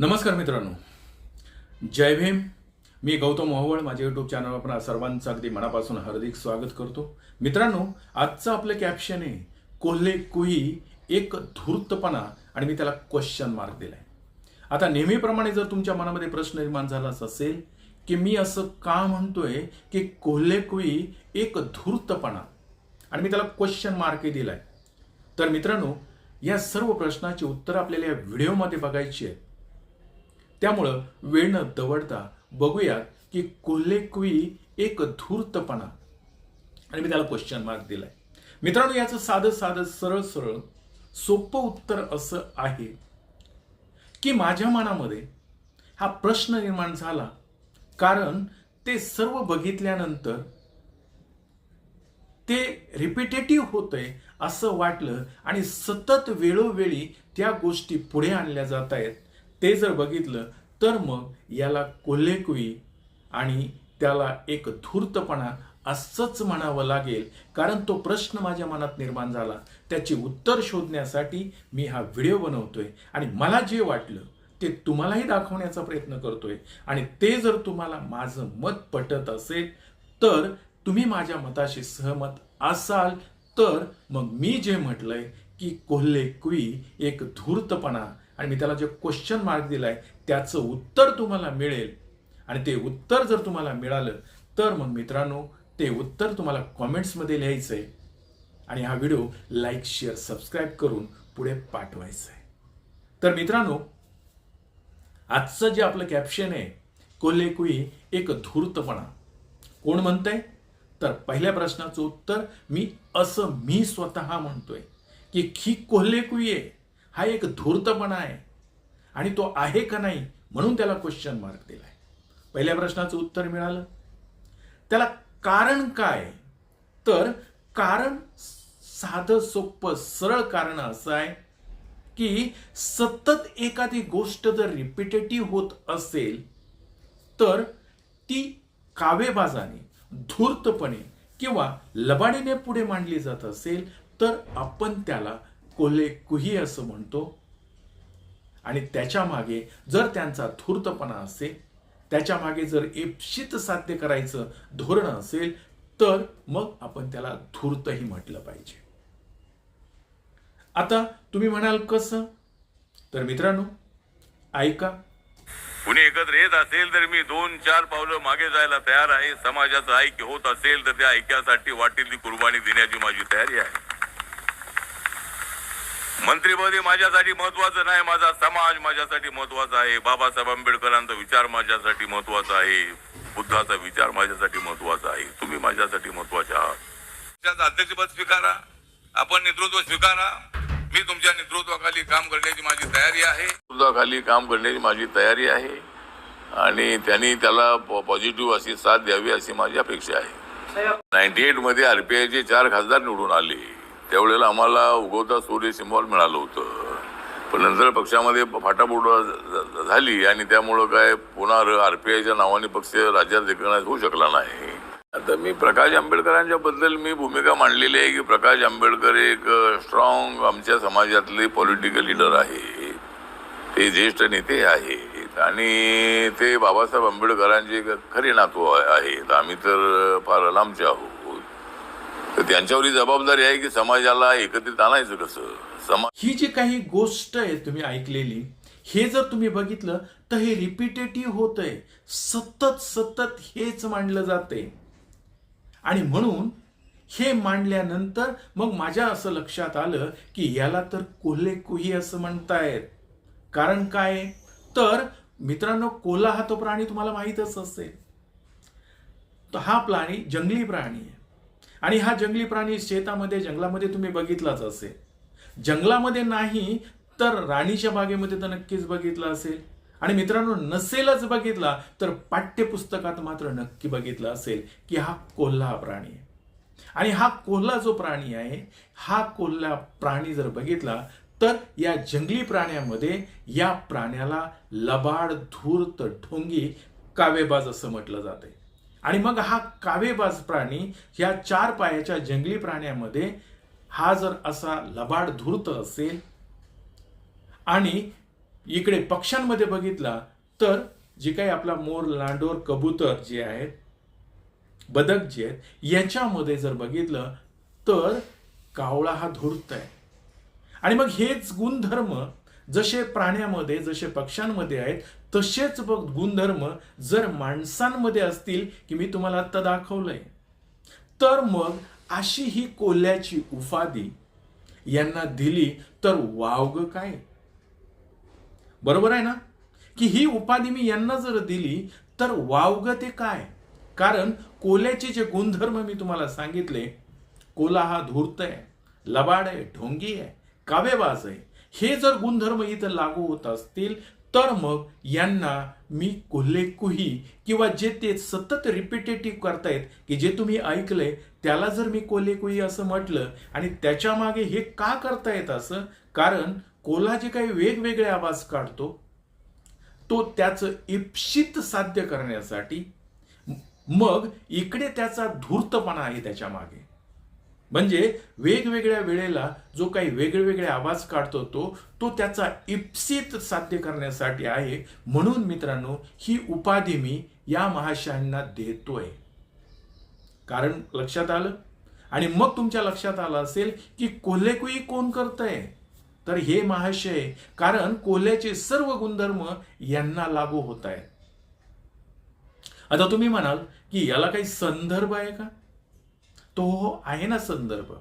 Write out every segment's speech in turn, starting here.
नमस्कार मित्रांनो. जय भीम. मी गौतम मोहवळ माझ्या यूट्यूब चॅनलवर आपण सर्वांचं अगदी मनापासून हार्दिक स्वागत करतो. मित्रांनो आजचं आपलं कॅप्शन आहे कोल्हे कुई एक धूर्तपणा आणि मी त्याला क्वेश्चन मार्क दिलाय. आता नेहमीप्रमाणे जर तुमच्या मनामध्ये प्रश्न निर्माण झालाच असेल की मी असं का म्हणतोय की कोल्हे कुई एक धूर्तपणा? आणि मी त्याला क्वेश्चन मार्कही दिलाय. तर मित्रांनो या सर्व प्रश्नाची उत्तरं आपल्याला या व्हिडिओमध्ये बघायची आहेत. त्यामुळं वेळ न दवडता बघूयात की कोल्हेकुई एक धूर्तपणा. आणि मी त्याला क्वेश्चन मार्क दिलाय. मित्रांनो याचं साधं साधं सरळ सरळ सोपं उत्तर असं आहे की माझ्या मनामध्ये हा प्रश्न निर्माण झाला. कारण ते सर्व बघितल्यानंतर ते रिपिटेटिव्ह होतंय असं वाटलं आणि सतत वेळोवेळी त्या गोष्टी पुढे आणल्या जात आहेत ते जर बघितलं तर मग याला कोल्हेकुई आणि त्याला एक धूर्तपणा असंच म्हणावं लागेल. कारण तो प्रश्न माझ्या मनात निर्माण झाला. त्याचे उत्तर शोधण्यासाठी मी हा व्हिडिओ बनवतोय. आणि मला जे वाटलं ते तुम्हालाही दाखवण्याचा प्रयत्न करतोय. आणि ते जर तुम्हाला माझं मत पटत असेल तर तुम्ही माझ्या मताशी सहमत असाल. तर मग मी जे म्हटलंय की कोल्हे कुई एक धूर्तपणा आणि मी त्याला जे क्वेश्चन मार्क दिलाय त्याचं उत्तर तुम्हाला मिळेल. आणि ते उत्तर जर तुम्हाला मिळालं तर मग मित्रांनो ते उत्तर तुम्हाला कॉमेंट्समध्ये लिहायचं आहे आणि हा व्हिडिओ लाईक शेअर सबस्क्राईब करून पुढे पाठवायचा आहे तर मित्रांनो आजचं जे आपलं कॅप्शन आहे कोल्हेकुई एक धूर्तपणा. कोण म्हणतंय? तर पहिल्या प्रश्नाचं उत्तर मी असं मी स्वतः म्हणतोय की खी कोल्हेकुई आहे. हा एक धूर्तपणा आहे. आणि तो आहे का नाही म्हणून त्याला क्वेश्चन मार्क दिलाय. पहिल्या प्रश्नाचं उत्तर मिळालं. त्याला कारण काय? तर कारण साधं सोपं सरळ कारण असं आहे की सतत एखादी गोष्ट जर रिपिटेटिव्ह होत असेल तर ती कावेबाजाने धूर्तपणे किंवा लबाडीने पुढे मांडली जात असेल तर आपण त्याला कोल्हे कुही असं म्हणतो. आणि त्याच्यामागे जर त्यांचा धूर्तपणा असेल त्याच्यामागे जर इप्सित साध्य करायचं धोरण असेल तर मग आपण त्याला धूर्तही म्हटलं पाहिजे. आता तुम्ही म्हणाल कसं? तर मित्रांनो ऐका. कुणी एकत्र येत असेल तर मी दोन चार पावलं मागे जायला तयार आहे. समाजाचं ऐक्य होत असेल तर त्या ऐक्यासाठी वाटेल ती कुर्बानी देण्याची माझी तयारी आहे. मंत्रीपद हे माझ्यासाठी महत्वाचं नाही माझा समाज माझ्यासाठी महत्त्वाचा आहे. बाबासाहेब आंबेडकरांचा विचार माझ्यासाठी महत्त्वाचा आहे. बुद्धाचा विचार माझ्यासाठी महत्त्वाचा आहे. तुम्ही माझ्यासाठी महत्त्वाचे आहात. अध्यक्षपद स्वीकारा. आपण नेतृत्व स्वीकारा. मी तुमच्या नेतृत्वाखाली काम करण्याची माझी तयारी आहे. नेतृत्वाखाली काम करण्याची माझी तयारी आहे. आणि त्यांनी त्याला पॉझिटिव्ह अशी साथ द्यावी अशी माझी अपेक्षा आहे. नाईन्टी एटमध्ये आरपीआयचे चार खासदार निवडून आले. त्यावेळेला आम्हाला उगवता सूर्य सिम्बॉल मिळालं होतं. पण नंतर पक्षामध्ये फाटाफूट झाली आणि त्यामुळं काय पुन्हा आयच्या नावाने पक्ष राज्यात रिकग्नाइज होऊ शकला नाही. आता मी प्रकाश आंबेडकरांच्या बद्दल मी भूमिका मांडलेली आहे की प्रकाश आंबेडकर एक स्ट्रॉंग आमच्या समाजातले पॉलिटिकल लीडर आहे. ते ज्येष्ठ नेते आहेत आणि ते बाबासाहेब आंबेडकरांचे खरे नातू आहेत. आम्ही तर फार लांबचे आहोत. तर त्यांच्यावरही जबाबदारी आहे की समाजाला एकत्रित आणायचं कसं? समाज ही जी काही गोष्ट आहे तुम्ही ऐकलेली हे जर तुम्ही बघितलं तर हे रिपिटेटिव्ह होत आहे सतत सतत हेच मांडलं जाते आणि म्हणून हे मांडल्यानंतर मग माझ्या असं लक्षात आलं की याला तर कोल्हे कुही असं म्हणतायत. कारण काय? तर मित्रांनो कोल्हा हा तो प्राणी तुम्हाला माहीतच असेल. तर हा प्राणी जंगली प्राणी आहे. आणि हा जंगली प्राणी शेतामध्ये जंगलामध्ये तुम्ही बघितलाच असेल. जंगलामध्ये नाही तर राणीच्या बागेमध्ये तर नक्कीच बघितला असेल. आणि मित्रांनो नसेलच बघितला तर पाठ्यपुस्तकात मात्र नक्की बघितलं असेल की हा कोल्हा प्राणी आहे. आणि हा कोल्हा जो प्राणी आहे हा कोल्हा प्राणी जर बघितला तर या जंगली प्राण्यामध्ये या प्राण्याला लबाड धूर्त ढोंगी कावेबाज असं म्हटलं जाते आणि मग हा कावेबाज प्राणी ह्या चार पायाच्या जंगली प्राण्यामध्ये हा जर असा लबाड धूर्त असेल आणि इकडे पक्ष्यांमध्ये बघितला तर जे काही आपला मोर लांडोर कबूतर जे आहेत बदक जे आहेत याच्यामध्ये जर बघितलं तर कावळा हा धूर्त आहे. आणि मग हेच गुणधर्म जसे प्राण्यामध्ये जसे पक्ष्यांमध्ये आहेत तसेच बघ गुणधर्म जर माणसांमध्ये असतील की मी तुम्हाला आत्ता दाखवलंय. तर मग अशी ही कोल्ह्याची उपाधी यांना दिली तर वावग काय? बरोबर आहे ना? की ही उपाधी मी यांना जर दिली तर वावग ते काय? कारण कोल्याचे जे गुणधर्म मी तुम्हाला सांगितले कोला हा धूर्त आहे लबाड आहे ढोंगी आहे कावेबाज आहे. हे जर गुणधर्म इथं लागू होत असतील तर मग यांना मी कोल्हेकुही किंवा जे ते सतत रिपिटेटिव्ह करतायत की जे तुम्ही ऐकलंय त्याला जर मी कोल्हेकुही असं म्हटलं आणि त्याच्यामागे हे का करतायत असं? कारण कोल्हा जे काही वेगवेगळे आवाज काढतो तो त्याचं इप्सित साध्य करण्यासाठी मग इकडे त्याचा धूर्तपणा आहे त्याच्यामागे. म्हणजे वेगवेगळ्या वेळेला जो काही वेगवेगळे आवाज काढतो तो तो त्याचा इप्सित साध्य करण्यासाठी आहे. म्हणून मित्रांनो ही उपाधी मी या महाशयांना देतोय. कारण लक्षात आलं? आणि मग तुमच्या लक्षात आलं असेल की कोल्हेकुई कोण करतंय? तर हे महाशय कारण कोल्ह्याचे सर्व गुणधर्म यांना लागू होत आहेत. आता तुम्ही म्हणाल की याला काही संदर्भ आहे का? तो आहे ना संदर्भ.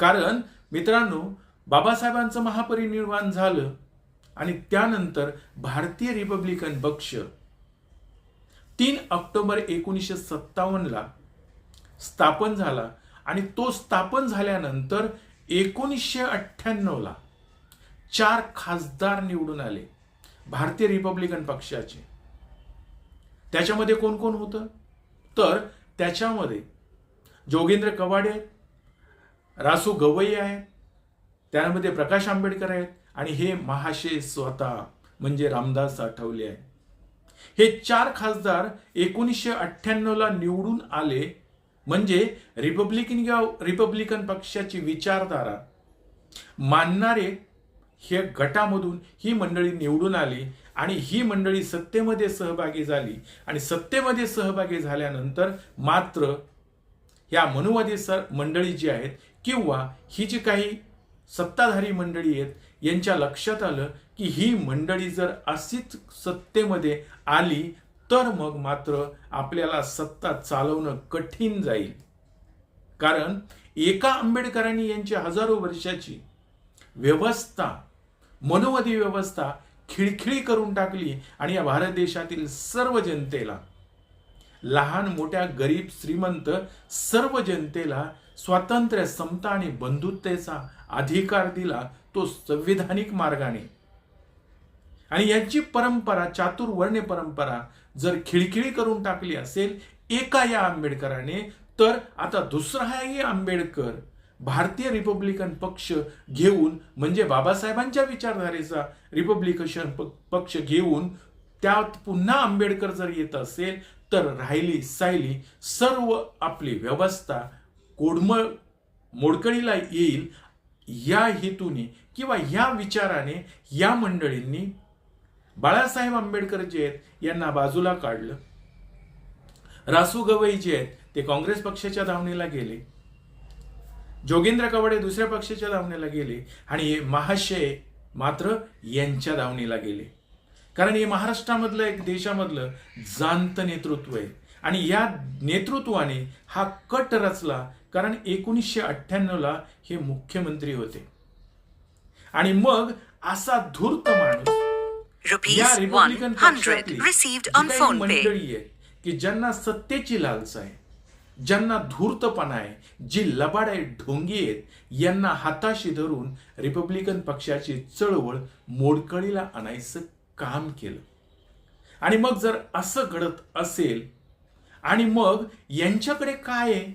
कारण मित्रांनो बाबासाहेबांचं महापरिनिर्वाण झालं आणि त्यानंतर भारतीय रिपब्लिकन पक्ष तीन ऑक्टोबर एकोणीसशे सत्तावन्नला स्थापन झाला आणि तो स्थापन झाल्यानंतर एकोणीसशे अठ्ठ्याण्णवला चार खासदार निवडून आले भारतीय रिपब्लिकन पक्षाचे. त्याच्यामध्ये कोण कोण होतं? तर त्याच्यामध्ये जोगेंद्र कवाडे आहेत रासू गवई आहेत त्यामध्ये प्रकाश आंबेडकर आहेत आणि हे महाशय स्वतः म्हणजे रामदास आठवले आहे हे चार खासदार एकोणीसशे अठ्ठ्याण्णवला निवडून आले म्हणजे रिपब्लिकन रिपब्लिकन पक्षाची विचारधारा. मानणारे हे गटामधून ही मंडळी निवडून आली आणि ही मंडळी सत्तेमध्ये सहभागी झाली. आणि सत्तेमध्ये सहभागी झाल्यानंतर मात्र या मनुवादी सर मंडळी जी आहेत किंवा ही जी काही सत्ताधारी मंडळी आहेत यांच्या लक्षात आलं की ही मंडळी जर अशीच सत्तेमध्ये आली तर मग मात्र आपल्याला सत्ता चालवणं कठीण जाईल. कारण एका आंबेडकरांनी यांची हजारो वर्षाची व्यवस्था मनोवधी व्यवस्था खिळखिळी करून टाकली आणि या भारत देशातील सर्व जनतेला लहान मोठ्या गरीब श्रीमंत सर्व जनतेला स्वातंत्र्य समता आणि बंधुत्तेचा अधिकार दिला तो संविधानिक मार्गाने. आणि यांची परंपरा चातुर्वर्ण्य परंपरा जर खिळखिळी करून टाकली असेल एका या आंबेडकराने तर आता दुसराही आंबेडकर भारतीय रिपब्लिकन पक्ष घेऊन म्हणजे बाबासाहेबांच्या विचारधारेचा रिपब्लिकन पक्ष घेऊन त्यात पुन्हा आंबेडकर जर येत असेल तर राहिली सायली सर्व आपली व्यवस्था कोडमळ मोडकळीला येईल या हेतूने किंवा या विचाराने या मंडळींनी बाळासाहेब आंबेडकर जे आहेत यांना बाजूला काढलं. रासू गवई जे आहेत ते काँग्रेस पक्षाच्या धावणीला गेले. जोगेंद्र कवाडे दुसऱ्या पक्षाच्या धावणीला गेले आणि हे महाशय मात्र यांच्या धावणीला गेले. कारण हे महाराष्ट्रामधलं एक देशामधलं जाणत नेतृत्व आहे आणि या नेतृत्वाने हा कट रचला कारण एकोणीसशे अठ्ठ्याण्णवला हे मुख्यमंत्री होते आणि मग असा धूर्त माणूस Rupees या रिपब्लिकन 100 पक्षातली received जी on काही phone pay. मंडळी आहे की ज्यांना सत्तेची लालसा आहे ज्यांना धूर्तपणा आहे जी लबाड आहे ढोंगी आहेत यांना हाताशी धरून रिपब्लिकन पक्षाची चळवळ मोडकळीला आणायचं काम केलं. आणि मग जर असं घडत असेल आणि मग यांच्याकडे काय आहे?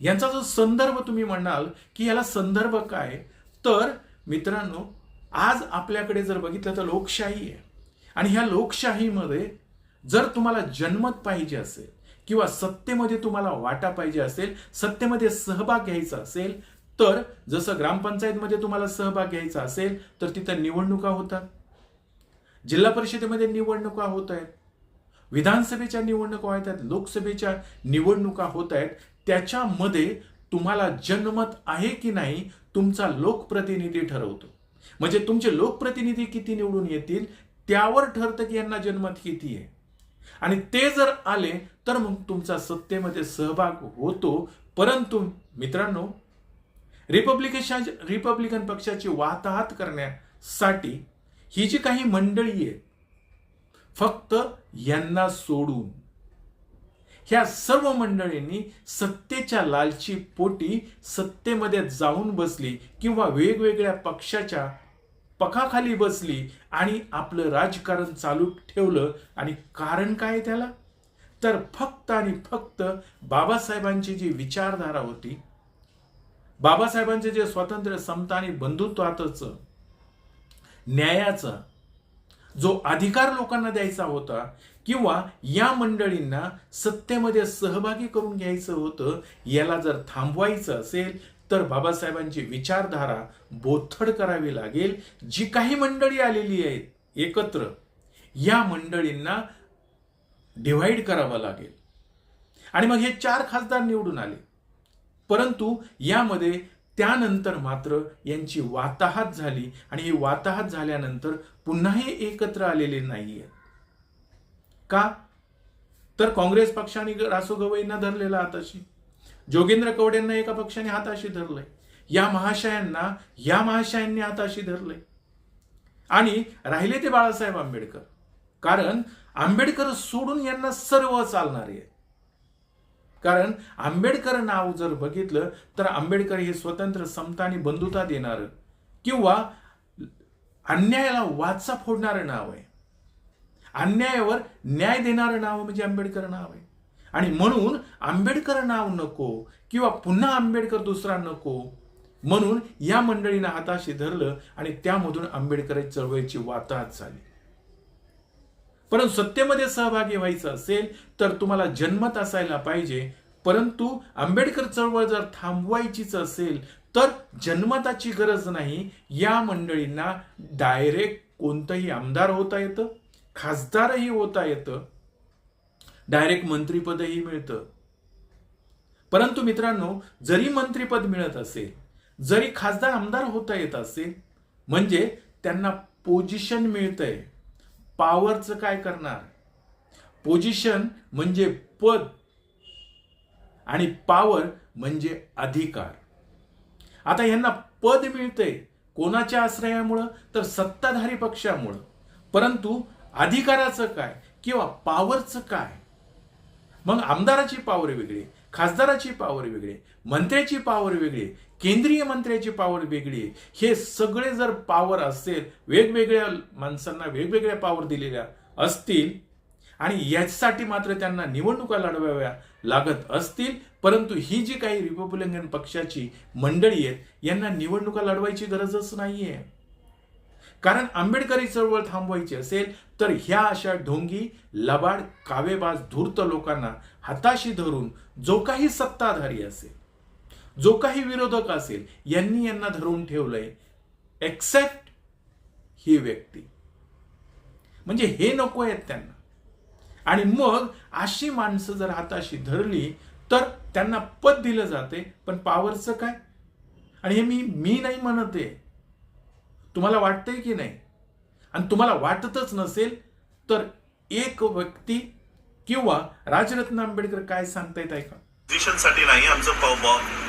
यांचा जो संदर्भ तुम्ही म्हणाल की याला संदर्भ काय? तर मित्रांनो आज आपल्याकडे जर बघितलं तर लोकशाही आहे. आणि ह्या लोकशाहीमध्ये जर तुम्हाला जन्मत पाहिजे असेल किंवा सत्तेमध्ये तुम्हाला वाटा पाहिजे असेल सत्तेमध्ये सहभाग घ्यायचा असेल तर जसं ग्रामपंचायतमध्ये तुम्हाला सहभाग घ्यायचा असेल तर तिथं निवडणुका होतात. जिल्हा परिषदेमध्ये निवडणुका होत आहेत. विधानसभेच्या निवडणुका होत आहेत लोकसभेच्या निवडणुका होत आहेत. त्याच्यामध्ये तुम्हाला जनमत आहे की नाही तुमचा लोकप्रतिनिधी ठरवतो. म्हणजे तुमचे लोकप्रतिनिधी किती निवडून येतील त्यावर ठरतं की यांना जनमत किती आहे. आणि ते जर आले तर मग तुमचा सत्तेमध्ये सहभाग होतो. परंतु मित्रांनो रिपब्लिकेशन रिपब्लिकन पक्षाची वाताहत करण्यासाठी ही जी काही मंडळी आहेत फक्त यांना सोडून ह्या सर्व मंडळींनी सत्तेच्या लालची पोटी सत्तेमध्ये जाऊन बसली किंवा वेगवेगळ्या पक्षाच्या पखाखाली बसली आणि आपलं राजकारण चालू ठेवलं. आणि कारण काय त्याला? तर फक्त आणि फक्त बाबासाहेबांची जी विचारधारा होती बाबासाहेबांचे जे स्वातंत्र्य समता आणि बंधुत्वातच न्यायाचा जो अधिकार लोकांना द्यायचा होता किंवा या मंडळींना सत्तेमध्ये सहभागी करून घ्यायचं होतं याला जर थांबवायचं असेल तर बाबासाहेबांची विचारधारा बोथड करावी लागेल. जी काही मंडळी आलेली आहेत एकत्र या मंडळींना डिव्हाइड करावं लागेल. आणि मग हे चार खासदार निवडून आले. परंतु यामध्ये त्यानंतर मात्र यांची वाताहात झाली आणि ही वाताहात झाल्यानंतर पुन्हा हे एकत्र आलेले नाहीये. का? तर काँग्रेस पक्षाने रासो गवईंना धरलेला हाताशी. जोगेंद्र कवडेंना एका पक्षाने हाताशी धरलंय. या महाशयांना या महाशयांनी हाताशी धरलंय. आणि राहिले ते बाळासाहेब आंबेडकर. कारण आंबेडकर सोडून यांना सर्व चालणारे आहे कारण आंबेडकर नाव जर बघितलं तर आंबेडकर हे स्वतंत्र समता आणि बंधुता देणारं. किंवा अन्यायाला वाचा फोडणारं नाव आहे. अन्यायावर न्याय देणारं नाव म्हणजे आंबेडकर नाव आहे. आणि म्हणून आंबेडकर नाव नको किंवा पुन्हा आंबेडकर दुसरा नको म्हणून या मंडळीनं हाताशी धरलं आणि त्यामधून आंबेडकर चळवळीची वाताहत झाली. परंतु सत्तेमध्ये सहभागी व्हायचं असेल तर तुम्हाला जन्मत असायला पाहिजे. परंतु आंबेडकर चळवळ जर थांबवायचीच असेल तर जन्मताची गरज नाही. या मंडळींना डायरेक्ट कोणतंही आमदार होता येतं खासदारही होता येतं डायरेक्ट मंत्रीपदही मिळतं. परंतु मित्रांनो जरी मंत्रीपद मिळत असेल जरी खासदार आमदार होता येत असेल म्हणजे त्यांना पोजिशन मिळतंय. पॉवरचं काय करणार? पोजिशन म्हणजे पद आणि पॉवर म्हणजे अधिकार. आता यांना पद मिळतंय कोणाच्या आश्रयामुळं? तर सत्ताधारी पक्षामुळं. परंतु अधिकाराचं काय किंवा पॉवरचं काय? मग आमदाराची पॉवर वेगळी खासदाराची पॉवर वेगळी. मंत्र्याची पॉवर वेगळी केंद्रीय मंत्र्याची पॉवर वेगळी हे सगळे जर पॉवर असेल वेगवेगळ्या माणसांना वेगवेगळ्या पॉवर दिलेल्या असतील आणि यासाठी मात्र त्यांना निवडणुका लढवाव्या लागत असतील परंतु ही जी काही रिपब्लिकन पक्षाची मंडळी आहेत यांना निवडणुका लढवायची गरजच नाहीये. कारण आंबेडकरी चळवळ थांबवायची असेल तर ह्या अशा ढोंगी लबाड कावेबाज धूर्त लोकांना हाताशी धरून जो काही सत्ताधारी असेल जो काही विरोधक असेल यांनी यांना धरून ठेवलंय एक्सेप्ट ही व्यक्ती. म्हणजे हे नको आहेत त्यांना. आणि मग अशी माणसं जर हाताशी धरली तर त्यांना पद दिलं जाते पण पावरचं काय? आणि हे मी मी नाही म्हणत आहे. तुम्हाला वाटतंय की नाही? आणि तुम्हाला वाटतच नसेल तर एक व्यक्ती किंवा राजरत्न आंबेडकर काय सांगतायत ऐका. पोझिशनसाठी नाही आमचं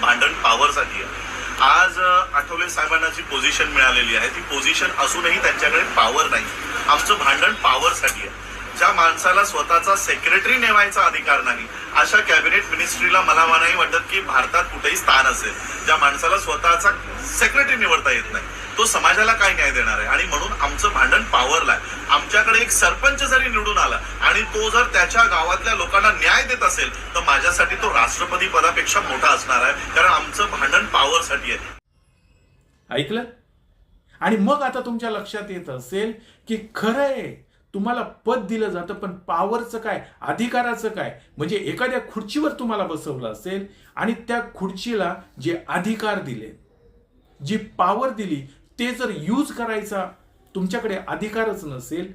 भांडण पॉवरसाठी आहे. आज आठवले साहेबांना जी पोझिशन मिळालेली आहे ती पोझिशन असूनही त्यांच्याकडे पॉवर नाही. आमचं भांडण पॉवरसाठी आहे. ज्या माणसाला स्वतःचा सेक्रेटरी नेवायचा अधिकार नाही अशा कॅबिनेट मिनिस्ट्रीला मला नाही वाटत की भारतात कुठेही स्थान असेल. ज्या माणसाला स्वतःचा सेक्रेटरी निवडता येत नाही. तो समाजाला काय न्याय देणार आहे? आणि म्हणून आमचं भांडण पॉवरला आहे. आमच्याकडे एक सरपंच जरी निवडून आला आणि तो जर त्याच्या गावातल्या लोकांना न्याय देत असेल तर माझ्यासाठी तो राष्ट्रपती पदापेक्षा मोठा असणार आहे. कारण आमचं भांडण पॉवरसाठी आहे. ऐकलं? आणि मग आता तुमच्या लक्षात येत असेल की खरं आहे तुम्हाला पद दिलं जातं पण पावरचं काय अधिकाराचं काय? म्हणजे एखाद्या खुर्चीवर तुम्हाला बसवलं असेल आणि त्या खुर्चीला जे अधिकार दिले जी पॉवर दिली ते जर यूज करायचा तुमच्याकडे अधिकारच नसेल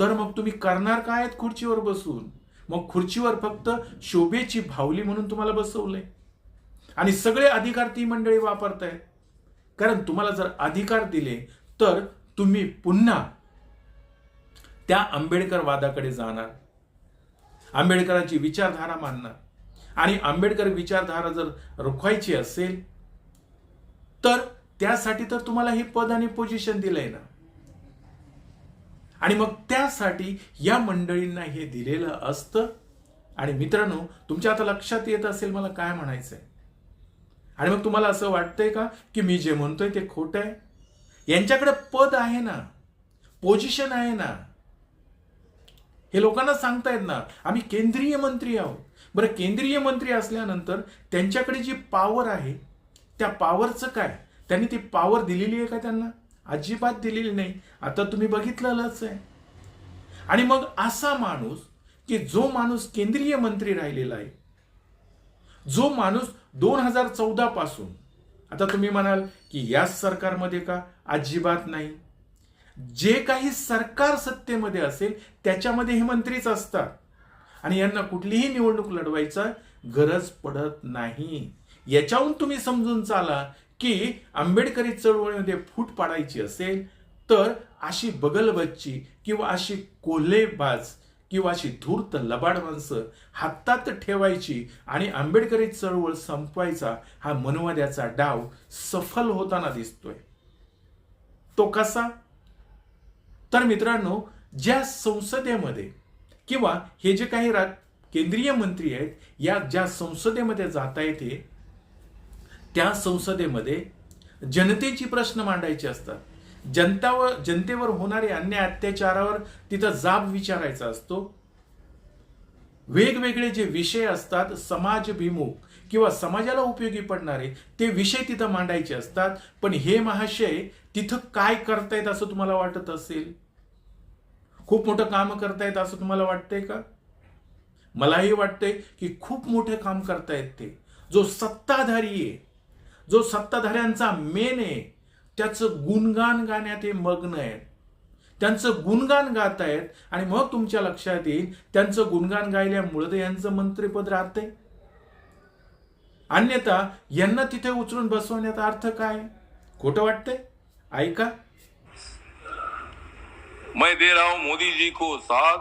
तर मग तुम्ही करणार काय आहेत खुर्चीवर बसून? मग खुर्चीवर फक्त शोभेची भावली म्हणून तुम्हाला बसवलंय. आणि सगळे अधिकार ती मंडळी वापरतायत. कारण तुम्हाला जर अधिकार दिले तर तुम्ही पुन्हा त्या आंबेडकर वादाकडे जाणार. आंबेडकरांची विचारधारा मानणार. आणि आंबेडकर विचारधारा जर रोखवायची असेल तर त्यासाठी तर तुम्हाला हे पद आणि पोझिशन दिलंय ना. आणि मग त्यासाठी या मंडळींना हे दिलेलं असतं. आणि मित्रांनो तुमच्या आता लक्षात येत असेल मला काय म्हणायचंय. आणि मग तुम्हाला असं वाटतंय का? की मी जे म्हणतोय ते खोटं आहे? यांच्याकडे पद आहे ना पोझिशन आहे ना. हे लोकांना सांगतायत ना आम्ही केंद्रीय मंत्री आहोत. बरं केंद्रीय मंत्री असल्यानंतर त्यांच्याकडे जी पॉवर आहे त्या पॉवरचं काय? त्यांनी ती पॉवर दिलेली आहे का त्यांना? अजिबात दिलेली नाही. आता तुम्ही बघितलेलंच आहे. आणि मग असा माणूस की जो माणूस केंद्रीय मंत्री राहिलेला आहे जो माणूस दोन हजार चौदा पासून आता तुम्ही म्हणाल की याच सरकारमध्ये का? अजिबात नाही. जे काही सरकार सत्तेमध्ये असेल त्याच्यामध्ये हे मंत्रीच असतात. आणि यांना कुठलीही निवडणूक लढवायचा गरज पडत नाही. याच्याहून तुम्ही समजून चाला की आंबेडकरी चळवळीमध्ये फूट पाडायची असेल तर अशी बगलबच्ची किंवा अशी कोल्हेबाज किंवा अशी धूर्त लबाड माणसं हातात ठेवायची आणि आंबेडकरी चळवळ संपवायचा हा मनवाद्याचा डाव सफल होताना दिसतोय. तो कसा? तर मित्रांनो ज्या संसदेमध्ये किंवा हे जे काही रा केंद्रीय मंत्री आहेत या ज्या संसदेमध्ये जाता येते त्या संसदेमध्ये जनतेची प्रश्न मांडायचे असतात. जनतावर जनतेवर होणारे अन्याय अत्याचारावर तिथं जाब विचारायचा असतो. वेगवेगळे जे विषय असतात समाजभिमुख किंवा समाजाला उपयोगी पडणारे ते विषय तिथं मांडायचे असतात. पण हे महाशय तिथं काय करतायत असं तुम्हाला वाटत असेल? खूप मोठं काम करतायत असं तुम्हाला वाटतंय का? मलाही वाटतंय की खूप मोठे काम करतायत ते. जो सत्ताधारी आहे जो सत्ताधाऱ्यांचा मेन आहे त्याचं गुणगान गाण्यात ते मग्न आहेत. त्यांचं गुणगान गात आहेत आणि मग तुमच्या लक्षात येईल त्यांचं गुणगान गायल्यामुळे तर यांचं मंत्रिपद राहतंय. अन्यथा यांना तिथे उचलून बसवण्याचा अर्थ काय? खोटं वाटतंय? ऐका. मैं दे रहा हूं मोदी जी को साथ।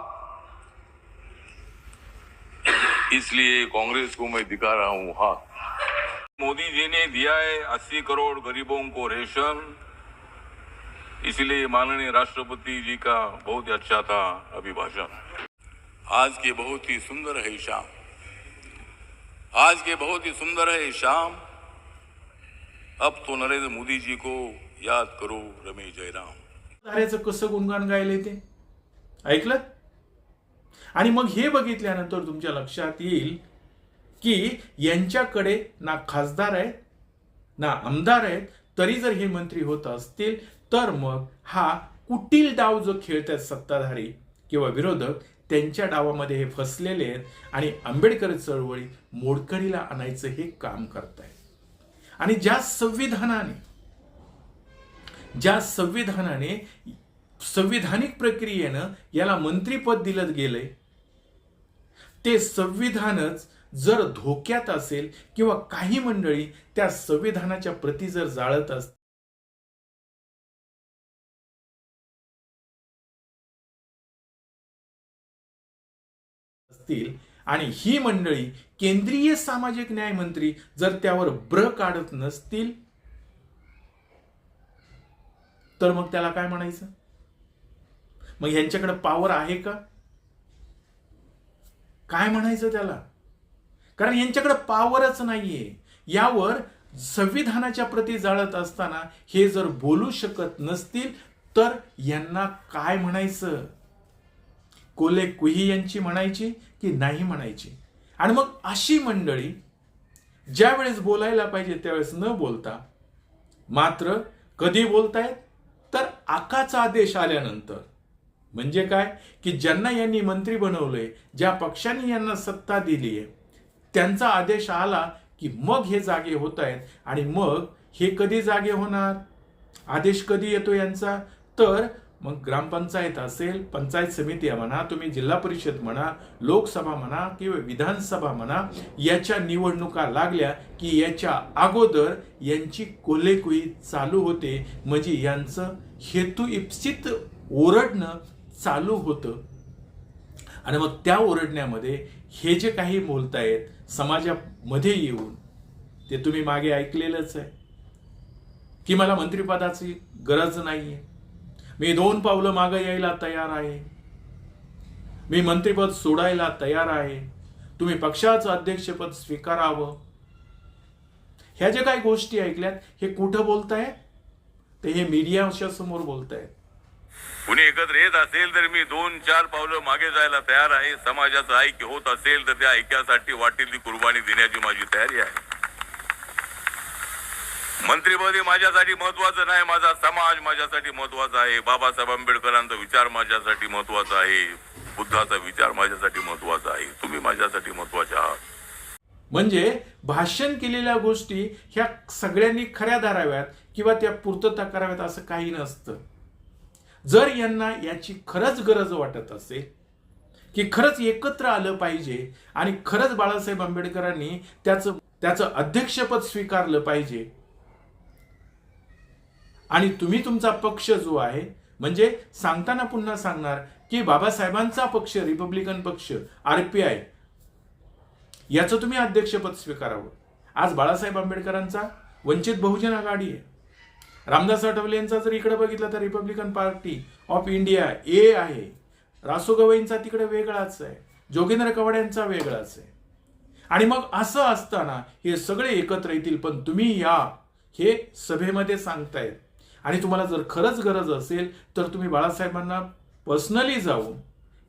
इसलिए कांग्रेस को मैं दिखा रहा हूं हाथ। मोदी जी ने दिया है अस्सी करोड़ गरीबों को रेशन इसलिए माननीय राष्ट्रपति जी का बहुत ही अच्छा था अभिभाषण आज की बहुत ही सुंदर है शाम आज के बहुत ही सुंदर है शाम अब तो नरेंद्र मोदी जी को याद करो रमेश जयराम अरेच कसं गुणगान गायले ते ऐकलं आणि मग हे बघितल्यानंतर तुमच्या लक्षात येईल की यांच्याकडे ना खासदार आहेत ना आमदार आहेत तरी जर हे मंत्री होत असतील तर मग हा कुटील डाव जो खेळतात सत्ताधारी किंवा विरोधक त्यांच्या डावामध्ये हे फसलेले आहेत आणि आंबेडकर चळवळी मोडकळीला आणायचं हे काम करतायत. आणि ज्या संविधानाने ज्या संविधानाने संविधानिक प्रक्रियेनं याला मंत्रीपद दिलं गेलंय ते संविधानच जर धोक्यात असेल किंवा काही मंडळी त्या संविधानाच्या प्रती जर जाळत अस असतील आणि ही मंडळी केंद्रीय सामाजिक न्याय मंत्री जर त्यावर ब्र काढत नसतील तर मग त्याला काय म्हणायचं? मग यांच्याकडे पॉवर आहे का? काय म्हणायचं त्याला? कारण यांच्याकडे पावरच नाहीये. यावर संविधानाच्या प्रती जाळत असताना हे जर बोलू शकत नसतील तर यांना काय म्हणायचं? कोले कुही यांची म्हणायची की नाही म्हणायची? आणि मग अशी मंडळी ज्या वेळेस बोलायला पाहिजे त्यावेळेस न बोलता मात्र कधी बोलतायत? तर आकाचा आदेश आल्यानंतर. म्हणजे काय? की ज्यांना यांनी मंत्री बनवलंय ज्या पक्षांनी यांना सत्ता दिली आहे त्यांचा आदेश आला की मग हे जागे होत आहेत आणि मग हे कधी जागे होणार? आदेश कधी येतो यांचा? तर मग ग्रामपंचायत असेल पंचायत समिती म्हणा तुम्ही जिल्हा परिषद म्हणा लोकसभा म्हणा किंवा विधानसभा म्हणा याच्या निवडणुका लागल्या की याच्या अगोदर यांची कोलेकुई चालू होते. म्हणजे यांचं हेतू इप्सित ओरडणं चालू होतं. आणि मग त्या ओरडण्यामध्ये हे जे काही बोलतायत समाजामध्ये येऊन ते तुम्ही मागे ऐकलेलंच आहे. की मला मंत्रिपदाची गरज नाही आहे मी दोन पावलं मागं यायला तयार आहे. मी मंत्रिपद सोडायला तयार आहे. तुम्ही पक्षाचं अध्यक्षपद स्वीकारावं. ह्या ज्या काही गोष्टी ऐकल्यात हे कुठं बोलताय ते हे मीडियाच्या समोर बोलतायत. कुणी एकत्र येत असेल तर मी दोन चार पावलं मागे जायला तयार आहे. समाजाचं ऐक्य होत असेल तर त्या ऐक्यासाठी वाटेल ती कुर्बानी देण्याची माझी तयारी आहे. मंत्रिपद हे माझ्यासाठी महत्वाचं नाही. माझा समाज माझ्यासाठी महत्त्वाचा आहे. बाबासाहेब आंबेडकरांचा विचार माझ्यासाठी महत्त्वाचा आहे. बुद्धाचा विचार माझ्यासाठी महत्त्वाचा आहे. तुम्ही माझ्यासाठी महत्त्वाचे आहात. म्हणजे भाषण केलेल्या गोष्टी ह्या सगळ्यांनी खऱ्या धराव्यात किंवा त्या पूर्तता कराव्यात असं काही नसतं. जर यांना याची खरंच गरज वाटत असेल की खरंच एकत्र आलं पाहिजे आणि खरंच बाळासाहेब आंबेडकरांनी त्याचं त्याचं अध्यक्षपद स्वीकारलं पाहिजे आणि तुम्ही तुमचा पक्ष जो आहे म्हणजे सांगताना पुन्हा सांगणार की बाबासाहेबांचा पक्ष रिपब्लिकन पक्ष आरपीआय याचं तुम्ही अध्यक्षपद स्वीकारावं. आज बाळासाहेब आंबेडकरांचा वंचित बहुजन आघाडी आहे. रामदास आठवले यांचा जर इकडे बघितलं तर Republican Party of India A आहे. रासो गवईंचा तिकडे वेगळाच आहे. जोगेंद्र कवाड यांचा वेगळाच आहे. आणि मग असं असताना हे सगळे एकत्र येतील पण तुम्ही या हे सभेमध्ये सांगतायत. आणि तुम्हाला जर खरंच गरज असेल तर तुम्ही बाळासाहेबांना पर्सनली जाऊन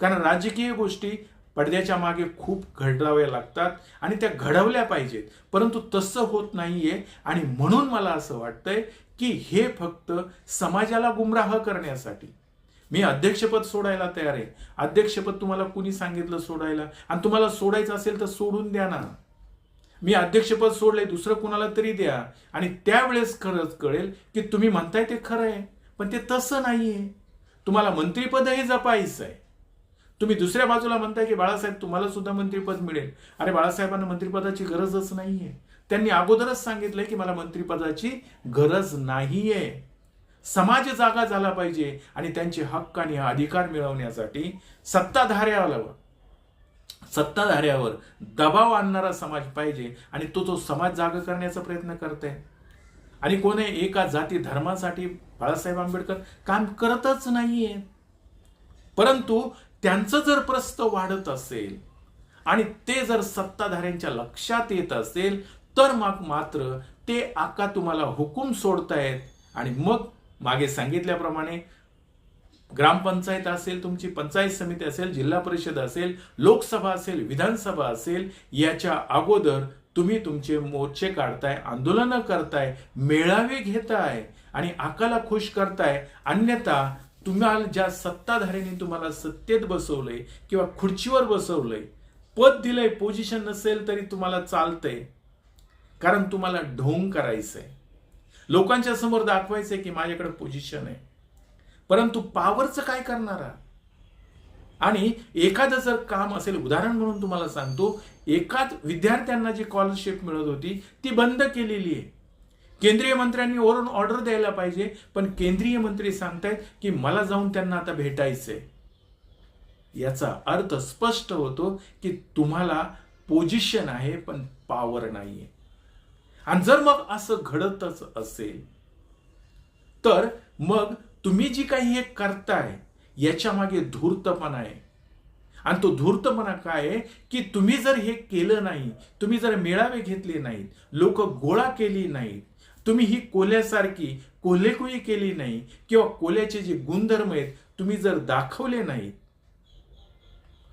कारण राजकीय गोष्टी पडद्याच्या मागे खूप घडवाव्या लागतात आणि त्या घडवल्या पाहिजेत. परंतु तसं होत नाहीये. आणि म्हणून मला असं वाटतंय की हे फक्त समाजाला गुमराह करण्यासाठी. मी अध्यक्षपद सोडायला तयार आहे. अध्यक्षपद तुम्हाला कुणी सांगितलं सोडायला? आणि तुम्हाला सोडायचं असेल तर सोडून द्या ना. मी अध्यक्षपद सोडले दुसरं कुणाला तरी द्या. आणि त्यावेळेस खरंच कळेल की तुम्ही म्हणताय ते खरं आहे पण ते तसं नाहीये. तुम्हाला मंत्रीपदही जपायचं आहे तुम्ही दुसऱ्या बाजूला म्हणताय की बाळासाहेब तुम्हाला सुद्धा मंत्रीपद मिळेल. अरे बाळासाहेबांना मंत्रिपदाची गरजच नाहीये. त्यांनी अगोदरच सांगितलंय की मला मंत्रिपदाची गरज नाहीये. समाज जागा झाला पाहिजे आणि त्यांचे हक्क आणि अधिकार मिळवण्यासाठी सत्ताधाऱ्याला सत्ताधाऱ्यावर दबाव आणणारा समाज पाहिजे आणि तो तो समाज जागा करण्याचा प्रयत्न करते आणि कोणी एका जाती धर्मासाठी बाळासाहेब आंबेडकर काम करतच नाहीये. परंतु त्यांचं जर प्रस्त वाढत असेल आणि ते जर सत्ताधाऱ्यांच्या लक्षात येत असेल तर मग मात्र ते आका तुम्हाला हुकूम सोडतायत. आणि मग मागे सांगितल्याप्रमाणे ग्रामपंचायत असेल तुमची पंचायत समिती असेल जिल्हा परिषद असेल लोकसभा असेल विधानसभा असेल याच्या अगोदर तुम्ही तुमचे मोर्चे काढताय आंदोलनं करताय मेळावे घेताय आणि आकाला खुश करताय. अन्यथा तुम्हाला ज्या सत्ताधाऱ्यांनी तुम्हाला सत्तेत बसवलंय किंवा खुर्चीवर बसवलंय पद दिलंय पोझिशन नसेल तरी तुम्हाला चालतंय. कारण तुम्हाला ढोंग करायचं आहे लोकांच्या समोर दाखवायचंय की माझ्याकडे पोझिशन आहे. परंतु पावरचं काय करणारा? आणि एखादं जर काम असेल उदाहरण म्हणून तुम्हाला सांगतो एकाच विद्यार्थ्यांना जी स्कॉलरशिप मिळत होती ती बंद केलेली आहे. केंद्रीय मंत्र्यांनी वरून ऑर्डर द्यायला पाहिजे पण केंद्रीय मंत्री सांगतायत की मला जाऊन त्यांना आता भेटायचंय. याचा अर्थ स्पष्ट होतो की तुम्हाला पोझिशन आहे पण पॉवर नाहीये. आणि जर मग असं घडतच असेल तर मग तुम्ही जी काही हे करताय याच्या मागे धूर्तपणा आहे. आणि तो धूर्तपणा काय आहे? की तुम्ही जर हे केलं नाही तुम्ही जर मेळावे घेतले नाहीत लोक गोळा केली नाहीत तुम्ही ही कोल्यासारखी कोल्हेकुई केली नाही किंवा कोल्याचे जे गुणधर्म आहेत तुम्ही जर दाखवले नाहीत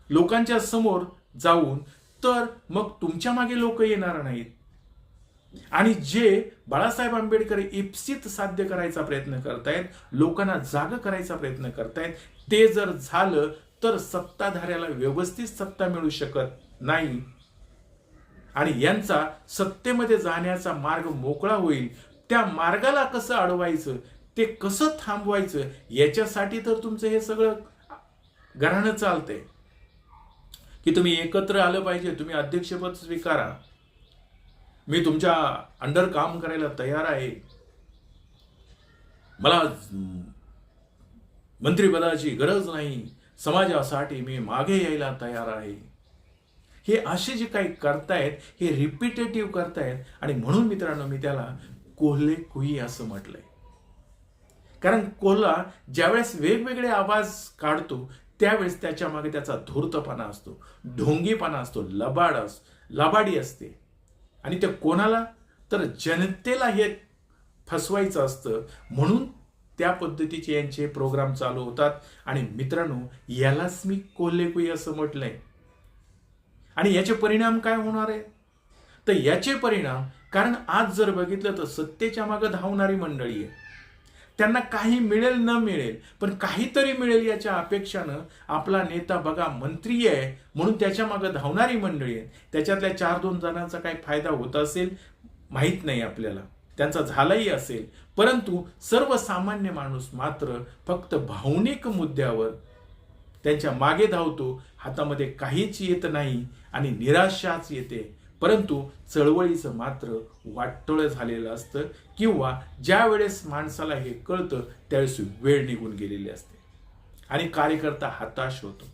लोकांच्या समोर जाऊन तर मग तुमच्या मागे लोक येणार नाहीत. आणि जे बाळासाहेब आंबेडकर इप्सित साध्य करायचा प्रयत्न करतायत लोकांना जाग करायचा प्रयत्न करतायत ते जर झालं तर सत्ताधाऱ्याला व्यवस्थित सत्ता मिळू शकत नाही. आणि यांचा सत्तेमध्ये जाण्याचा मार्ग मोकळा होईल. त्या मार्गाला कसं अडवायचं ते कसं थांबवायचं याच्यासाठी तर तुमचं हे सगळं घराणं चालतंय. की तुम्ही एकत्र आलं पाहिजे तुम्ही अध्यक्षपद स्वीकारा. मी तुमच्या अंडर काम करायला तयार आहे. मला हम्म, मंत्रिपदाची गरज नाही. समाजासाठी मी मागे यायला तयार आहे. हे असे जे काही करतायत हे रिपिटेटिव्ह करतायत आणि म्हणून मित्रांनो मी त्याला कोल्हे कुई असं म्हटलंय. कारण कोल्हा ज्यावेळेस वेगवेगळे आवाज काढतो त्यावेळेस त्याच्यामागे त्याचा धूर्तपणा असतो ढोंगीपणा असतो लबाड अस लबाडी असते. आणि ते कोणाला? तर जनतेला हे फसवायचं असतं. म्हणून त्या पद्धतीचे यांचे प्रोग्राम चालू होतात. आणि मित्रांनो यालाच मी कोल्हेकुई असं म्हटलंय. आणि याचे परिणाम काय होणार आहे? तर याचे परिणाम कारण आज जर बघितलं तर सत्तेच्या मागे धावणारी मंडळी आहे. त्यांना काही मिळेल न मिळेल पण काहीतरी मिळेल याच्या अपेक्षानं आपला नेता बघा मंत्री आहे म्हणून त्याच्यामागे धावणारी मंडळी आहे त्याच्यातल्या चार दोन जणांचा काही फायदा होत असेल माहीत नाही आपल्याला. त्यांचा झालाही असेल. परंतु सर्वसामान्य माणूस मात्र फक्त भावनिक मुद्द्यावर त्यांच्या मागे धावतो हातामध्ये काहीच येत नाही आणि निराशाच येते. परंतु चळवळीचं मात्र वाटोळं झालेलं असतं किंवा ज्या वेळेस माणसाला हे कळतं त्यावेळेस वेळ निघून गेलेली असते. आणि कार्यकर्ता हताश होतो.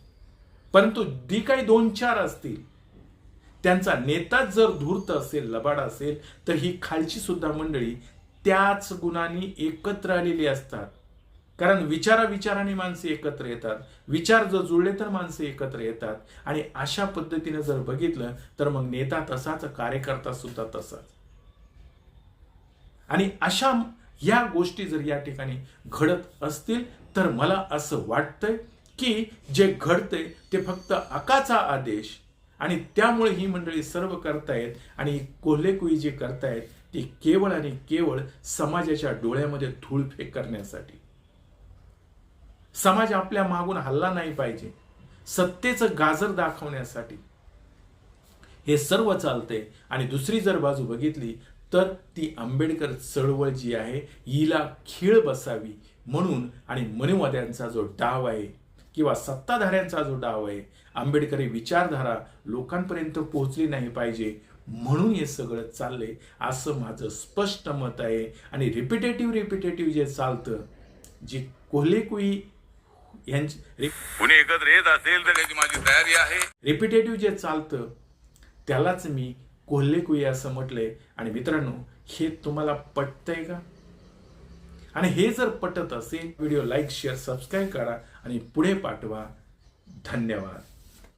परंतु जी काही दोन चार असतील त्यांचा नेताच जर धूर्त असेल लबाड असेल तर ही खालची सुद्धा मंडळी त्याच गुणांनी एकत्र आलेली असतात. कारण विचारा विचाराने माणसे एकत्र येतात. विचार जर जुळले तर माणसे एकत्र येतात. आणि अशा पद्धतीने जर बघितलं तर मग नेता तसाच कार्यकर्ता सुद्धा तसाच. आणि अशा या गोष्टी जर या ठिकाणी घडत असतील तर मला असं वाटतंय की जे घडतंय ते फक्त अकाचा आदेश. आणि त्यामुळे ही मंडळी सर्व करतायत आणि कोल्हेकुई जे करतायत ती केवळ आणि केवळ समाजाच्या डोळ्यामध्ये धूळफेक करण्यासाठी समाज आपल्या मागून हल्ला नाही पाहिजे. सत्तेचं गाजर दाखवण्यासाठी. हे सर्व चालतंय. आणि दुसरी जर बाजू बघितली तर ती आंबेडकर चळवळ जी आहे हिला खीळ बसावी म्हणून आणि मनुवाद्यांचा जो डाव आहे किंवा सत्ताधाऱ्यांचा जो डाव आहे आंबेडकरी विचारधारा लोकांपर्यंत पोहोचली नाही पाहिजे म्हणून हे सगळं चाललंय असं माझं स्पष्ट मत आहे. आणि रिपिटेटिव्ह रिपिटेटिव्ह जे चालतं जी कोल्हेकुई यांची कुणी एकत्र येत असेल तर त्याची माझी तयारी आहे. रिपिटेटिव्ह जे चालतं त्यालाच मी कोल्हेकुई असं म्हटलंय. आणि मित्रांनो हे तुम्हाला पटतंय का? आणि हे जर पटत असेल व्हिडिओ लाईक शेअर सबस्क्राईब करा आणि पुढे पाठवा. धन्यवाद.